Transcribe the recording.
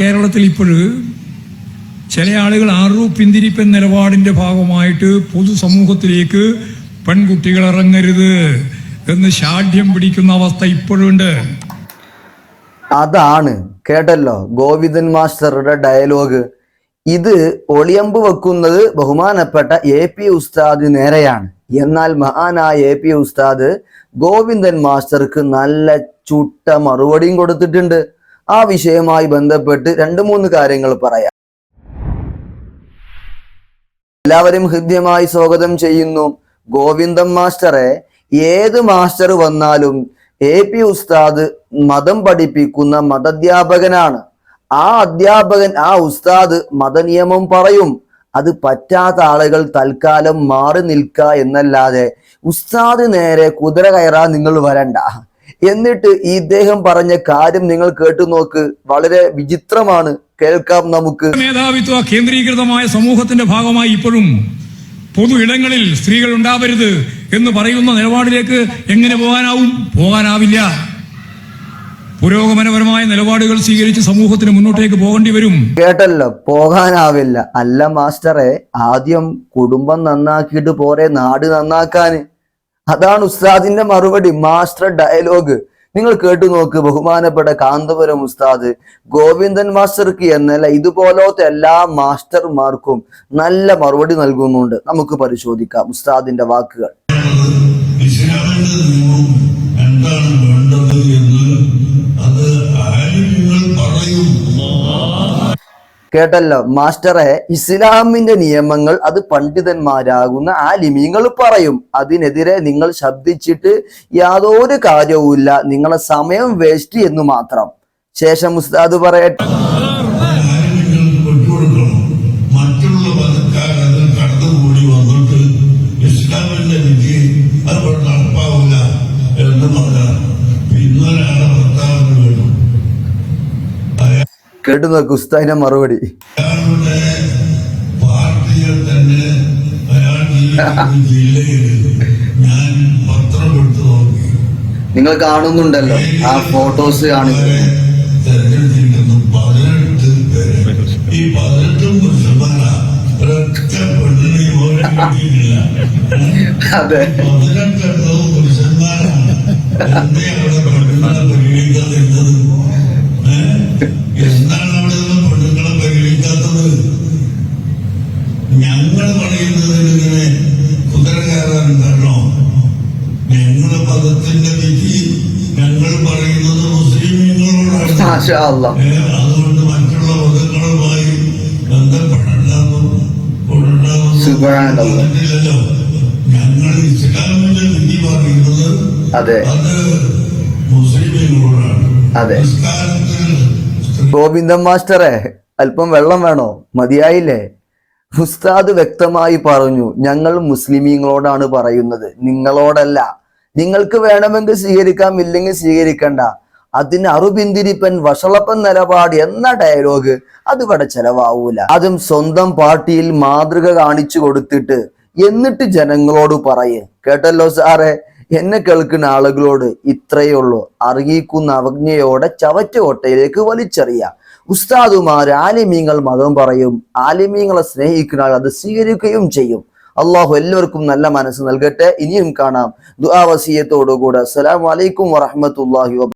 കേരളത്തിൽ ഇപ്പോൾ ചില ആളുകൾ ആറു പിന്തിരിപ്പൻ നിലപാടിന്റെ ഭാഗമായിട്ട് പൊതുസമൂഹത്തിലേക്ക് പെൺകുട്ടികൾ ഇറങ്ങരുത് എന്ന് ശാഠ്യം പിടിക്കുന്ന അവസ്ഥ ഇപ്പോഴുണ്ട്. അതാണ് കേട്ടല്ലോ ഗോവിന്ദൻ മാസ്റ്ററുടെ ഡയലോഗ്. ഇത് ഒളിയമ്പ് വെക്കുന്നത് ബഹുമാനപ്പെട്ട എ പി ഉസ്താദ് നേരെയാണ്. എന്നാൽ മഹാനായ എ പി ഉസ്താദ് ഗോവിന്ദൻ മാസ്റ്റർക്ക് നല്ല ചുട്ട മറുപടിയും കൊടുത്തിട്ടുണ്ട്. ആ വിഷയവുമായി ബന്ധപ്പെട്ട് രണ്ട് മൂന്ന് കാര്യങ്ങൾ പറയാം. എല്ലാവരും ഹൃദ്യമായി സ്വാഗതം ചെയ്യുന്നു. ഗോവിന്ദം മാസ്റ്ററെ ഏത് മാസ്റ്റർ വന്നാലും എ പി ഉസ്താദ് മതം പഠിപ്പിക്കുന്ന മതധ്യാപകനാണ്. ആ അധ്യാപകൻ ആ ഉസ്താദ് മതനിയമം പറയും. അത് പറ്റാത്ത ആളുകൾ തൽക്കാലം മാറി നിൽക്ക എന്നല്ലാതെ ഉസ്താദ് നേരെ കുതിര കയറാൻ നിങ്ങൾ വരണ്ട. എന്നിട്ട് ഈ ഇദ്ദേഹം പറഞ്ഞ കാര്യം നിങ്ങൾ കേട്ടു നോക്ക്. വളരെ വിചിത്രമാണ്. കേൾക്കാം നമുക്ക്. മേധാവിത്വ കേന്ദ്രീകൃതമായ സമൂഹത്തിന്റെ ഭാഗമായി ഇപ്പോഴും പൊതു ഇടങ്ങളിൽ സ്ത്രീകൾ ഉണ്ടാവരുത് എന്ന് പറയുന്ന നിലപാടിലേക്ക് എങ്ങനെ പോകാനാവും? പോകാനാവില്ല. പുരോഗമനപരമായ നിലപാടുകൾ സ്വീകരിച്ച് സമൂഹത്തിന് മുന്നോട്ടേക്ക് പോകേണ്ടി വരും. കേട്ടല്ലോ. പോകാനാവില്ല. അല്ല മാസ്റ്ററെ ആദ്യം കുടുംബം നന്നാക്കിയിട്ട് പോരെ നാട് നന്നാക്കാന് അതാണ് ഉസ്താദിന്റെ മറുപടി മാസ്റ്റർ ഡയലോഗ്. നിങ്ങൾ കേട്ടു നോക്ക് ബഹുമാനപ്പെട്ട കാന്തപുരം ഉസ്താദ് ഗോവിന്ദൻ മാസ്റ്റർക്ക് എന്നല്ല ഇതുപോലത്തെ എല്ലാ മാസ്റ്റർമാർക്കും നല്ല മറുപടി നൽകുന്നുണ്ട്. നമുക്ക് പരിശോധിക്കാം ഉസ്താദിന്റെ വാക്കുകൾ. എന്താണ് വേണ്ടത് എന്ന് കേട്ടല്ലോ മാസ്റ്ററെ ഇസ്ലാമിന്റെ നിയമങ്ങൾ അത് പണ്ഡിതന്മാരാകുന്ന ആ ലിമിങ്ങൾ പറയും. അതിനെതിരെ നിങ്ങൾ ശബ്ദിച്ചിട്ട് യാതൊരു കാര്യവുമില്ല. നിങ്ങളെ സമയം വേസ്റ്റ് എന്ന് മാത്രം. ശേഷം ഉസ്താദ് പറയട്ടെ. കേട്ടു നോക്ക് ഉസ്താദിന്റെ മറുപടി. നിങ്ങൾ കാണുന്നുണ്ടല്ലോ ആ ഫോട്ടോസ് പേര്. ഈ പതിനെട്ടും അതെ. പതിനെട്ടെണ്ണവും പുരുഷന്മാരാണ്. എന്തേ അവിടെ പെണ്ണുങ്ങളെ പരിഗണിക്കാതിരുന്നത്. അതുകൊണ്ട് മറ്റുള്ള മതങ്ങളുമായി ബന്ധപ്പെടണ്ടെന്നും കൊണ്ടുണ്ടാകുന്നു സുബ്ഹാനല്ലാഹ്. പറഞ്ഞിട്ടില്ലല്ലോ ഞങ്ങൾ ഇസ്ലാമിന്റെ വിധി പറയുന്നത് അതെ. ഗോവിന്ദൻ മാസ്റ്ററെ അല്പം വെള്ളം വേണോ? മതിയായില്ലേ? ഉസ്താദ് വ്യക്തമായി പറഞ്ഞു ഞങ്ങൾ മുസ്ലിമീങ്ങളോടാണ് പറയുന്നത്. നിങ്ങളോടല്ല. നിങ്ങൾക്ക് വേണമെങ്കിൽ സ്വീകരിക്കാം ഇല്ലെങ്കിൽ സ്വീകരിക്കണ്ട. അതിന് അറുപിന്തിരിപ്പൻ വഷളപ്പൻ നിലപാട് എന്ന ഡയലോഗ് അത് ഇവിടെ ചെലവാവൂല. അതും സ്വന്തം പാർട്ടിയിൽ മാതൃക കാണിച്ചു കൊടുത്തിട്ട് എന്നിട്ട് ജനങ്ങളോട് പറയേ. കേട്ടല്ലോ സാറേ? എന്നെ കേൾക്കുന്ന ആളുകളോട് ഇത്രയേ ഉള്ളൂ. അറിയിക്കുന്ന അവജ്ഞയോടെ ചവറ്റുകൊട്ടയിലേക്ക് വലിച്ചെറിയ. ഉസ്താദുമാർ ആലിമീങ്ങൾ മതം പറയും. ആലിമീങ്ങളെ സ്നേഹിക്കുന്ന ആൾ അത് സ്വീകരിക്കുകയും ചെയ്യും. അള്ളാഹു എല്ലാവർക്കും നല്ല മനസ്സ് നൽകട്ടെ. ഇനിയും കാണാം. ദുആ വസീയത്തോടുകൂടെ. അസ്സലാമു അലൈക്കും വറഹ്മത്തുള്ളാഹി വബ